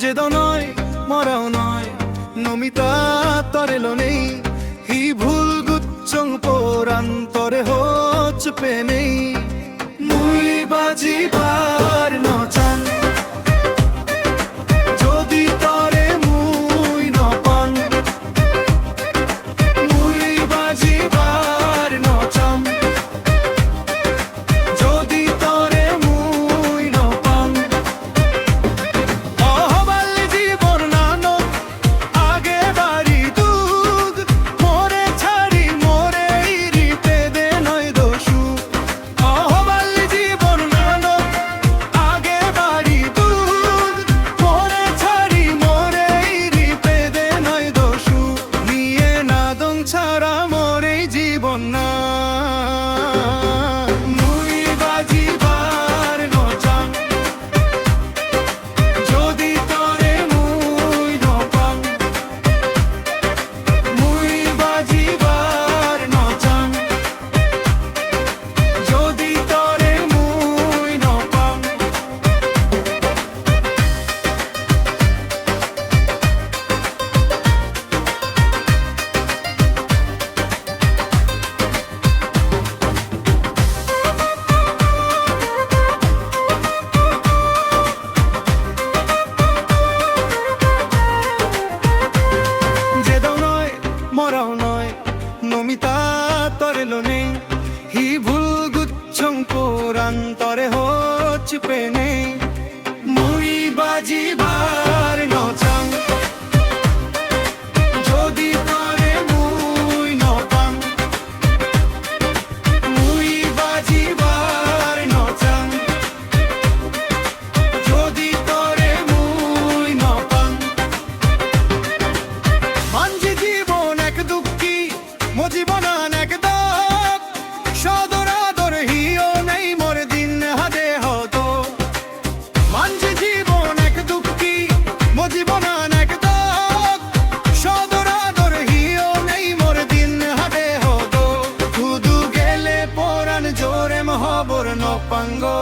Z নয়, মরাও নয়, নমিতা তরেল নেই। হি ভুল গুচ্ছং পোরান্তরে হোচ পে নেই। মুই বাজি বাজিবা প্রান্তরে হচ্ছে পেনে 한곳